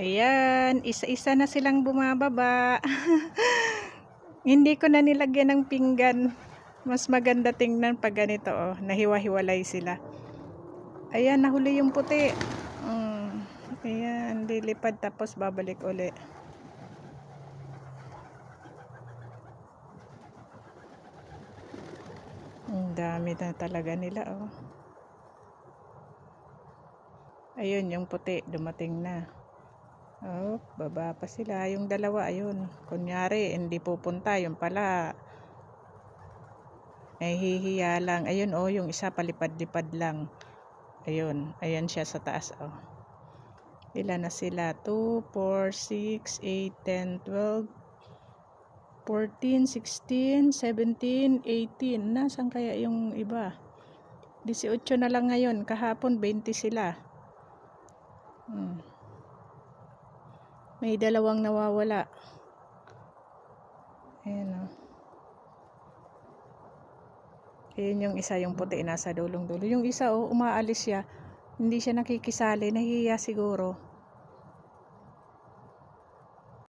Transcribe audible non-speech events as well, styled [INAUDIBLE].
Ayan, isa-isa na silang bumababa. [LAUGHS] Hindi ko na nilagyan ng pinggan. Mas maganda tingnan pag ganito, oh. Nahiwa-hiwalay sila. Ayan, nahuli yung puti. Mm. Ayan, lilipad tapos babalik uli. Ang dami na talaga nila, oh. Ayun, yung puti, dumating na. Oh, baba pa sila. Yung dalawa, ayun. Kunyari, hindi pupunta. Yung pala, ay hihiya lang. Ayun, oh, yung isa palipad-lipad lang. Ayun, ayan siya sa taas, oh. Ilan na sila? 2, 4, 6, 8, 10, 12, 14, 16, 17, 18. Nasaan kaya yung iba? 18 na lang ngayon. Kahapon, 20 sila. Hmm. May dalawang nawawala. Ayan, oh. Ayan yung isa, yung puti, nasa dulong dulo. Yung isa, oh, umaalis siya. Hindi siya nakikisali. Nahihiya siguro.